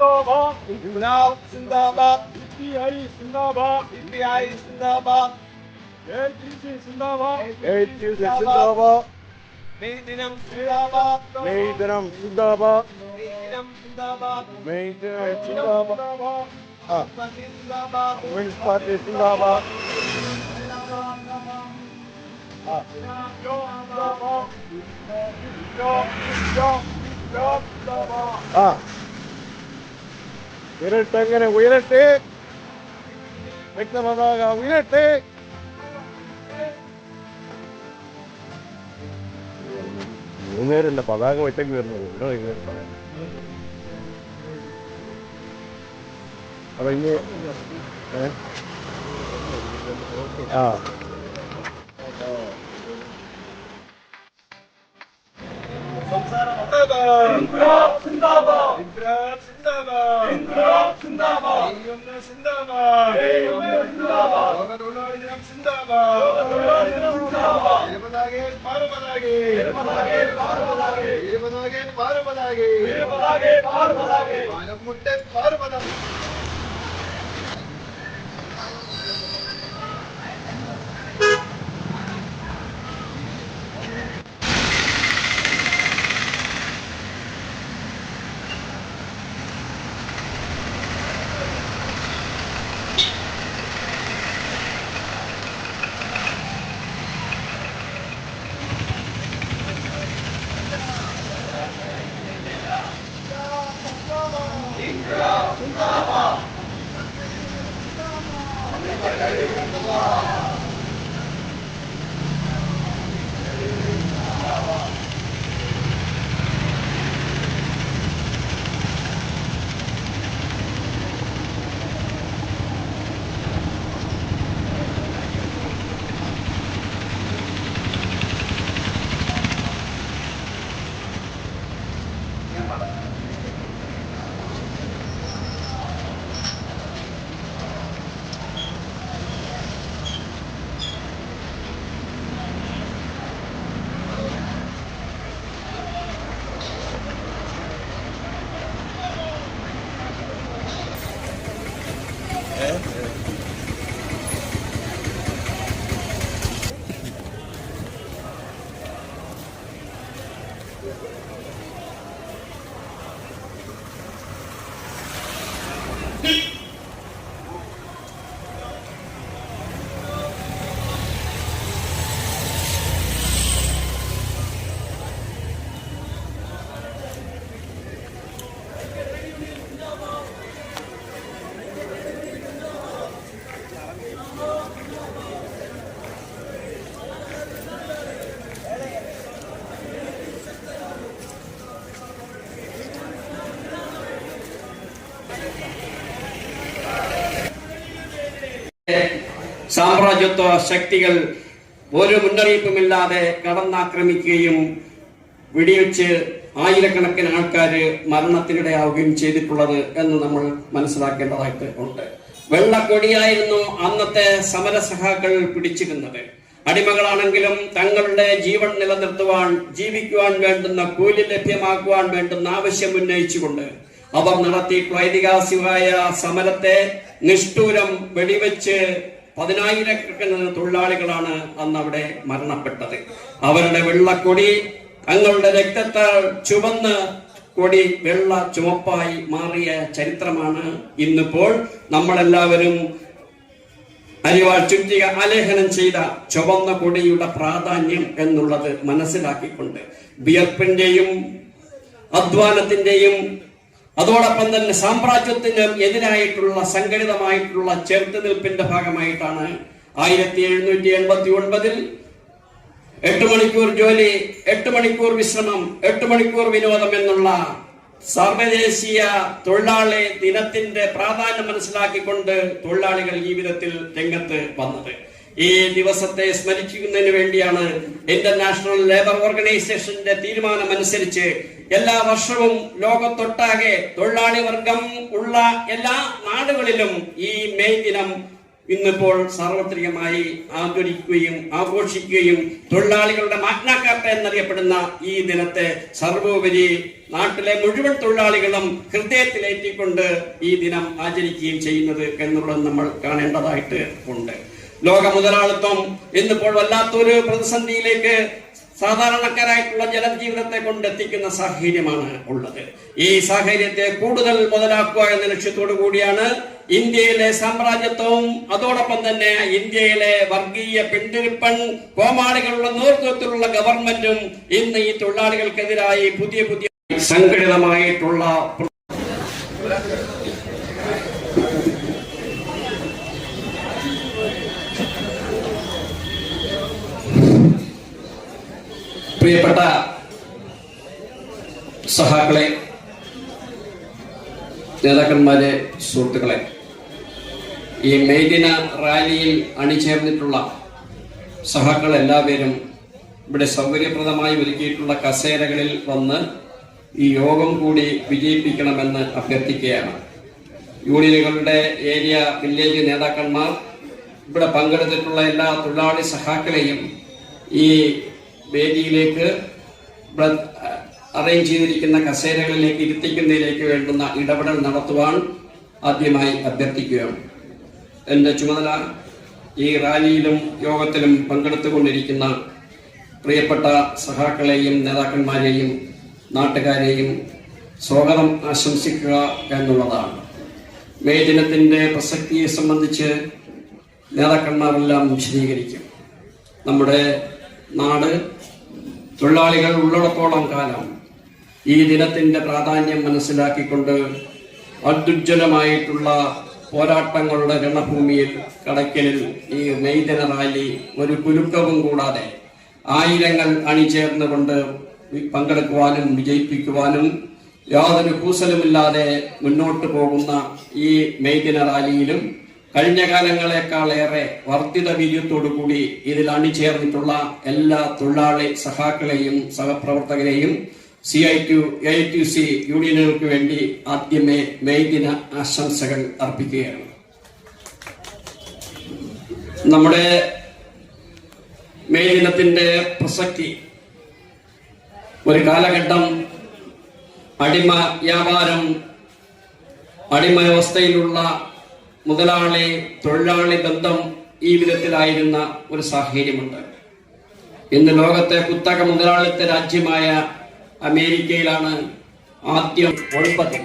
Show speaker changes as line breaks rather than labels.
Zindabad. Ünal. Zindabad. İhtiyari Zindabad.
İhtiyari Zindabad.
Eğitimci Zindabad. Eğitimci
Zindabad. Meydanım Zindabad.
Meydanım Zindabad. Meydanım
Zindabad. Meydanım Zindabad.
Müspati
Zindabad.
Müspati
Zindabad. Ah. ah. ആ ഉയരട്ടെ? വ്യക്തമാക ഉയരട്ടെ. മൂന്നേരല്ല പതാക ഒറ്റയ്ക്ക് വരുന്നത്. അപ്പൊ ഇനി ആ.
സിന്ദാബാദ്. சிந்தாபாத். சிந்தாபாத். சிந்தாபாத். ஒவ்வொரு தினம் சிந்தாபாத். ஒவ்வொரு தினம் சிந்தாபாத். இருபதாக பார்வதாக? இருபதாக பார்வதாக? இருபதாக பார்வதாக? இருபதாக பார்வதாக? மனம் முட்டை பார்வதாக الله
സാമ്രാജ്യത്വ ശക്തികൾ ഒരു മുന്നറിയിപ്പുമില്ലാതെ കടന്നാക്രമിക്കുകയും വെടിവെച്ച് ആയിരക്കണക്കിന് ആൾക്കാർ മരണത്തിനിടയാവുകയും ചെയ്തിട്ടുള്ളത് എന്ന് നമ്മൾ മനസ്സിലാക്കേണ്ടതായിട്ട് ഉണ്ട്. വെള്ളക്കൊടിയായിരുന്നു അന്നത്തെ സമരസഹാക്കൾ പിടിച്ചിരുന്നത്. അടിമകളാണെങ്കിലും തങ്ങളുടെ ജീവൻ നിലനിർത്തുവാൻ ജീവിക്കുവാൻ വേണ്ടുന്ന കൂലി ലഭ്യമാക്കുവാൻ വേണ്ടുന്ന ആവശ്യം ഉന്നയിച്ചുകൊണ്ട് അവർ നടത്തിയിട്ടുള്ള ഐതിഹാസികമായ സമരത്തെ നിഷ്ഠൂരം വെടിവെച്ച് പതിനായിരക്കണക്കിന് തൊഴിലാളികളാണ് അന്ന് അവിടെ മരണപ്പെട്ടത്. അവരുടെ വെള്ളക്കൊടി തങ്ങളുടെ രക്തത്താൽ ചുവന്ന് കൊടി വെള്ള ചുവപ്പായി മാറിയ ചരിത്രമാണ് ഇന്നിപ്പോൾ നമ്മളെല്ലാവരും അരിവാൾ ചുറ്റിക ആലേഖനം ചെയ്ത ചുവന്ന കൊടിയുടെ പ്രാധാന്യം എന്നുള്ളത് മനസ്സിലാക്കിക്കൊണ്ട് വിയർപ്പിന്റെയും അധ്വാനത്തിന്റെയും അതോടൊപ്പം തന്നെ സാമ്രാജ്യത്തിന് എതിരായിട്ടുള്ള സംഘടിതമായിട്ടുള്ള ചെറുത്തുനിൽപ്പിന്റെ ഭാഗമായിട്ടാണ് ആയിരത്തി എഴുന്നൂറ്റി എൺപത്തി ഒൻപതിൽ എട്ട് മണിക്കൂർ ജോലി എട്ട് മണിക്കൂർ വിശ്രമം എട്ട് മണിക്കൂർ വിനോദം എന്നുള്ള സർവദേശീയ തൊഴിലാളി ദിനത്തിന്റെ പ്രാധാന്യം മനസ്സിലാക്കിക്കൊണ്ട് തൊഴിലാളികൾ ജീവിതത്തിൽ രംഗത്ത് വന്നത്. ഈ ദിവസത്തെ സ്മരിക്കുന്നതിന് വേണ്ടിയാണ് ഇന്റർനാഷണൽ ലേബർ ഓർഗനൈസേഷന്റെ തീരുമാനം അനുസരിച്ച് എല്ലാ വർഷവും ലോകത്തൊട്ടാകെ തൊഴിലാളി വർഗം ഉള്ള എല്ലാ നാടുകളിലും ഈ മെയ് ദിനം ഇന്നിപ്പോൾ സാർവത്രികമായി ആദരിക്കുകയും ആഘോഷിക്കുകയും തൊഴിലാളികളുടെ മാഗ്നാക്കാർട്ട എന്നറിയപ്പെടുന്ന ഈ ദിനത്തെ സർവോപരി നാട്ടിലെ മുഴുവൻ തൊഴിലാളികളും ഹൃദയത്തിലേറ്റിക്കൊണ്ട് ഈ ദിനം ആചരിക്കുകയും ചെയ്യുന്നത് എന്നുള്ളത് നമ്മൾ കാണേണ്ടതായിട്ട് ഉണ്ട്. ലോക മുതലാളിത്തം ഇന്നിപ്പോൾ വല്ലാത്തൊരു പ്രതിസന്ധിയിലേക്ക് സാധാരണക്കാരായിട്ടുള്ള ജനജീവിതത്തെ കൊണ്ടെത്തിക്കുന്ന സാഹചര്യമാണ് ഉള്ളത്. ഈ സാഹചര്യത്തെ കൂടുതൽ മുതലാക്കുക എന്ന ലക്ഷ്യത്തോടു കൂടിയാണ് ഇന്ത്യയിലെ സാമ്രാജ്യത്വവും അതോടൊപ്പം തന്നെ ഇന്ത്യയിലെ വർഗീയ പിന്തിരിപ്പൻ കോമാളികളുടെ നേതൃത്വത്തിലുള്ള ഗവൺമെന്റും ഇന്ന് ഈ തൊഴിലാളികൾക്കെതിരായി പുതിയ പുതിയ സംഘടിതമായിട്ടുള്ള പ്രിയപ്പെട്ട സഹാക്കളെ നേതാക്കന്മാരെ സുഹൃത്തുക്കളെ ഈ മെയ്ദിന റാലിയിൽ അണിചേർന്നിട്ടുള്ള സഹാക്കൾ എല്ലാവരും ഇവിടെ സൗകര്യപ്രദമായി ഒരുക്കിയിട്ടുള്ള കസേരകളിൽ വന്ന് ഈ യോഗം കൂടി വിജയിപ്പിക്കണമെന്ന് അഭ്യർത്ഥിക്കുകയാണ്. യൂണിയനുകളുടെ ഏരിയ വില്ലേജ് നേതാക്കന്മാർ ഇവിടെ പങ്കെടുത്തിട്ടുള്ള എല്ലാ തൊഴിലാളി സഹാക്കളെയും ഈ വേദിയിലേക്ക് അറേഞ്ച് ചെയ്തിരിക്കുന്ന കസേരകളിലേക്ക് ഇരുത്തിക്കുന്നതിലേക്ക് വേണ്ടുന്ന ഇടപെടൽ നടത്തുവാൻ ആദ്യമായി അഭ്യർത്ഥിക്കുകയാണ്. എന്റെ ചുമതല ഈ റാലിയിലും യോഗത്തിലും പങ്കെടുത്തുകൊണ്ടിരിക്കുന്ന പ്രിയപ്പെട്ട സഹാക്കളെയും നേതാക്കന്മാരെയും നാട്ടുകാരെയും സ്വാഗതം ആശംസിക്കുക എന്നുള്ളതാണ്. മെയ് ദിനത്തിന്റെ പ്രസക്തിയെ സംബന്ധിച്ച് നേതാക്കന്മാരെല്ലാം വിശദീകരിക്കും. നമ്മുടെ നാട് തൊഴിലാളികൾ ഉള്ളിടത്തോളം കാലം ഈ ദിനത്തിന്റെ പ്രാധാന്യം മനസ്സിലാക്കിക്കൊണ്ട് അത്യുജ്വലമായിട്ടുള്ള പോരാട്ടങ്ങളുടെ രണഭൂമിയിൽ കടയ്ക്കലിൽ ഈ മെയ്ദിന റാലി ഒരു കുലുക്കവും കൂടാതെ ആയിരങ്ങൾ അണിചേർന്നുകൊണ്ട് പങ്കെടുക്കുവാനും വിജയിപ്പിക്കുവാനും യാതൊരു കൂസലുമില്ലാതെ മുന്നോട്ട് പോകുന്ന ഈ മെയ്ദിന റാലിയിലും കഴിഞ്ഞ കാലങ്ങളെക്കാളേറെ വർദ്ധിത വീര്യത്തോടു കൂടി ഇതിൽ അണിചേർന്നിട്ടുള്ള എല്ലാ തൊഴിലാളി സഹാക്കളെയും സഹപ്രവർത്തകരെയും CITU AITUC യൂണിയനുകൾക്ക് വേണ്ടി ആദ്യമേ മെയ് ദിന ആശംസകൾ അർപ്പിക്കുകയാണ്. നമ്മുടെ മെയ് ദിനത്തിന്റെ പ്രസക്തി ഒരു കാലഘട്ടം അടിമ വ്യാപാരം അടിമ വ്യവസ്ഥയിലുള്ള മുതലാളി തൊഴിലാളി ബന്ധം ഈ വിധത്തിലായിരുന്ന ഒരു സാഹചര്യമുണ്ട്. ഇന്ന് ലോകത്തെ കുത്തക മുതലാളിത്ത രാജ്യമായ അമേരിക്കയിലാണ് ആദ്യം ഒൻപത്